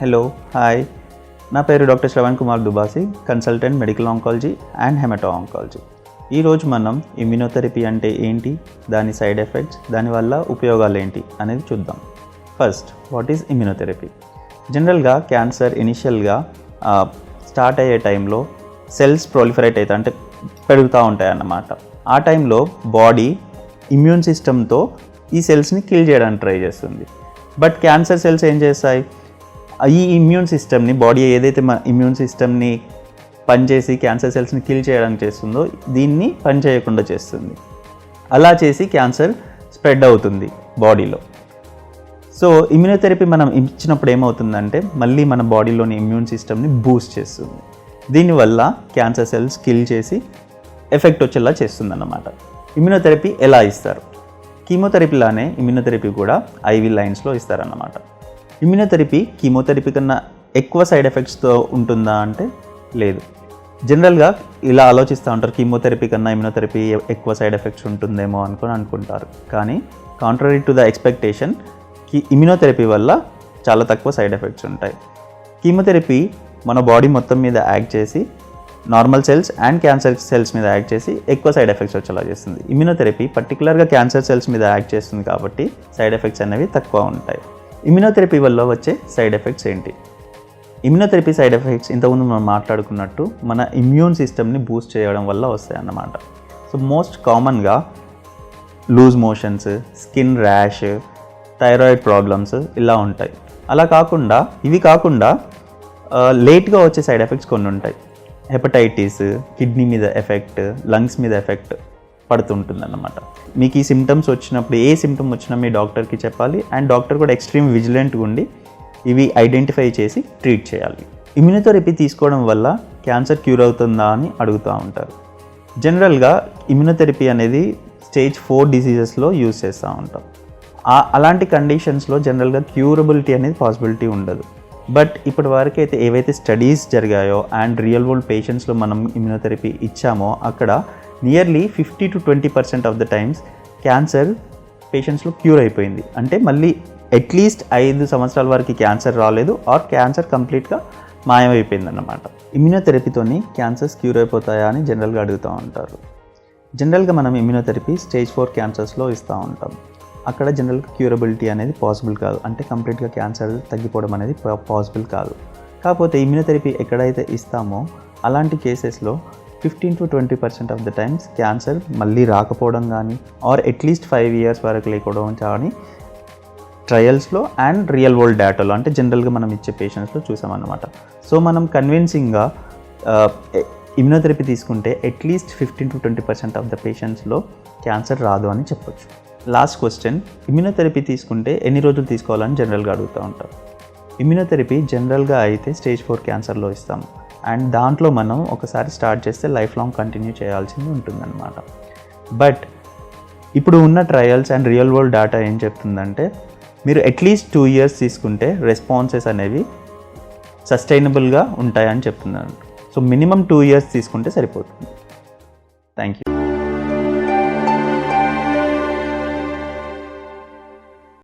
Hello hi నా పేరు doctor Shravan Kumar Dubasi consultant medical oncology and hemato oncology ఈరోజు మనం ఇమ్యునోథెరపీ అంటే ఏంటి దాని సైడ్ ఎఫెక్ట్స్ దానివల్ల ఉపయోగాలు ఏంటి అనేది చూద్దాం. ఫస్ట్ వాట్ ఈజ్ ఇమ్యూనోథెరపీ జనరల్గా క్యాన్సర్ ఇనిషియల్గా స్టార్ట్ అయ్యే టైంలో సెల్స్ ప్రొలిఫరేట్ అవుతాయి అంటే పెరుగుతూ ఉంటాయి అన్నమాట. ఆ టైంలో బాడీ ఇమ్యూన్ సిస్టమ్తో ఈ సెల్స్ని కిల్ చేయడానికి ట్రై చేస్తుంది. బట్ క్యాన్సర్ సెల్స్ ఏం చేస్తాయి? ఈ ఇమ్యూన్ సిస్టమ్ని బాడీ ఏదైతే మన ఇమ్యూన్ సిస్టమ్ని పనిచేసి క్యాన్సర్ సెల్స్ని కిల్ చేయడానికి చేస్తుందో దీన్ని పని చేయకుండా చేస్తుంది. అలా చేసి క్యాన్సర్ స్ప్రెడ్ అవుతుంది బాడీలో సో ఇమ్యూనోథెరపీ మనం ఇచ్చినప్పుడు ఏమవుతుందంటే మళ్ళీ మన బాడీలోని ఇమ్యూన్ సిస్టమ్ని బూస్ట్ చేస్తుంది. దీనివల్ల క్యాన్సర్ సెల్స్ కిల్ చేసి ఎఫెక్ట్ వచ్చేలా చేస్తుంది అన్నమాట ఇమ్యూనోథెరపీ ఎలా ఇస్తారు? కీమోథెరపీలానే ఇమ్యూనోథెరపీ కూడా ఐవి లైన్స్లో ఇస్తారన్నమాట. ఇమ్యూనోథెరపీ కీమోథెరపీ కన్నా ఎక్కువ సైడ్ ఎఫెక్ట్స్తో ఉంటుందా అంటే లేదు. జనరల్గా ఇలా ఆలోచిస్తూ ఉంటారు కీమోథెరపీ కన్నా ఇమ్యూనోథెరపీ ఎక్కువ సైడ్ ఎఫెక్ట్స్ ఉంటుందేమో అనుకుని అనుకుంటారు. కానీ contrary to the expectation immunotherapy వల్ల చాలా తక్కువ సైడ్ ఎఫెక్ట్స్ ఉంటాయి. కీమోథెరపీ మన బాడీ మొత్తం మీద యాక్ట్ చేసి normal cells and cancer cells మీద యాక్ట్ చేసి ఎక్కువ సైడ్ ఎఫెక్ట్స్ వచ్చేలా చేస్తుంది. ఇమ్యూనోథెరపీ పర్టికులర్గా క్యాన్సర్ సెల్స్ మీద యాక్ట్ చేస్తుంది కాబట్టి సైడ్ ఎఫెక్ట్స్ అనేవి తక్కువ ఉంటాయి. ఇమ్యునోథెరపీ వల్ల వచ్చే సైడ్ ఎఫెక్ట్స్ ఏంటి? ఇమ్యునోథెరపీ సైడ్ ఎఫెక్ట్స్ ఇంతకుముందు మనం మాట్లాడుకున్నట్టు మన ఇమ్యూన్ సిస్టమ్ని బూస్ట్ చేయడం వల్ల వస్తాయి అన్నమాట సో మోస్ట్ కామన్గా loose motions skin rash thyroid problems ఇలా ఉంటాయి. అలా కాకుండా ఇవి కాకుండా లేట్గా వచ్చే సైడ్ ఎఫెక్ట్స్ కొన్ని ఉంటాయి. హెపటైటిస్ కిడ్నీ మీద ఎఫెక్ట్ లంగ్స్ మీద ఎఫెక్ట్ పడుతుంటుంది అన్నమాట మీకు ఈ సిమ్టమ్స్ వచ్చినప్పుడు ఏ సిమ్టమ్ వచ్చినా మీ డాక్టర్కి చెప్పాలి. అండ్ డాక్టర్ కూడా ఎక్స్ట్రీమ్ విజిలెంట్గా ఉండి ఇవి ఐడెంటిఫై చేసి ట్రీట్ చేయాలి. ఇమ్యూనోథెరపీ తీసుకోవడం వల్ల క్యాన్సర్ క్యూర్ అవుతుందా అని అడుగుతూ ఉంటారు. జనరల్గా ఇమ్యూనోథెరపీ అనేది స్టేజ్ ఫోర్ డిసీజెస్లో యూజ్ చేస్తూ ఉంటాం. అలాంటి కండిషన్స్లో జనరల్గా క్యూరబిలిటీ అనేది పాసిబిలిటీ ఉండదు. బట్ ఇప్పటి వరకు అయితే ఏవైతే స్టడీస్ జరిగాయో అండ్ రియల్ వరల్డ్ పేషెంట్స్లో మనం ఇమ్యూనోథెరపీ ఇచ్చామో అక్కడ nearly fifty to twenty percent of the times cancer పేషెంట్స్లో cure అయిపోయింది. అంటే మళ్ళీ అట్లీస్ట్ ఐదు సంవత్సరాల వరకు క్యాన్సర్ రాలేదు ఆర్ క్యాన్సర్ కంప్లీట్గా మాయమైపోయింది అన్నమాట ఇమ్యూనోథెరపీతోని క్యాన్సర్స్ క్యూర్ అయిపోతాయా అని జనరల్గా అడుగుతూ ఉంటారు. జనరల్గా మనం ఇమ్యూనోథెరపీ స్టేజ్ ఫోర్ క్యాన్సర్స్లో ఇస్తూ ఉంటాం. అక్కడ జనరల్గా క్యూరబిలిటీ అనేది పాసిబుల్ కాదు. అంటే కంప్లీట్గా క్యాన్సర్ తగ్గిపోవడం అనేది పాసిబుల్ కాదు. కాకపోతే ఇమ్యూనోథెరపీ ఎక్కడైతే ఇస్తామో అలాంటి కేసెస్లో fifteen to twenty percent of the times cancer మళ్ళీ రాకపోవడం కానీ ఆర్ అట్లీస్ట్ ఫైవ్ ఇయర్స్ వరకు లేకపోవడం కానీ ట్రయల్స్లో అండ్ రియల్ వరల్డ్ డేటాలో అంటే జనరల్గా మనం ఇచ్చే పేషెంట్స్లో చూసామన్నమాట సో మనం కన్విన్సింగ్గా ఇమ్యూనోథెరపీ తీసుకుంటే at least fifteen to twenty percent of the పేషెంట్స్లో cancer రాదు అని చెప్పొచ్చు. లాస్ట్ క్వశ్చన్ ఇమ్యూనోథెరపీ తీసుకుంటే ఎన్ని రోజులు తీసుకోవాలని జనరల్గా అడుగుతూ ఉంటారు? ఇమ్యూనోథెరపీ జనరల్గా అయితే స్టేజ్ ఫోర్ క్యాన్సర్లో ఇస్తాం. అండ్ దాంట్లో మనం ఒకసారి స్టార్ట్ చేస్తే లైఫ్ లాంగ్ కంటిన్యూ చేయాల్సింది ఉంటుందన్నమాట. బట్ ఇప్పుడు ఉన్న trials and real world data ఏం చెప్తుందంటే మీరు అట్లీస్ట్ టూ ఇయర్స్ తీసుకుంటే రెస్పాన్సెస్ అనేవి సస్టైనబుల్గా ఉంటాయని చెప్తున్నాను సో మినిమం టూ ఇయర్స్ తీసుకుంటే సరిపోతుంది. Thank you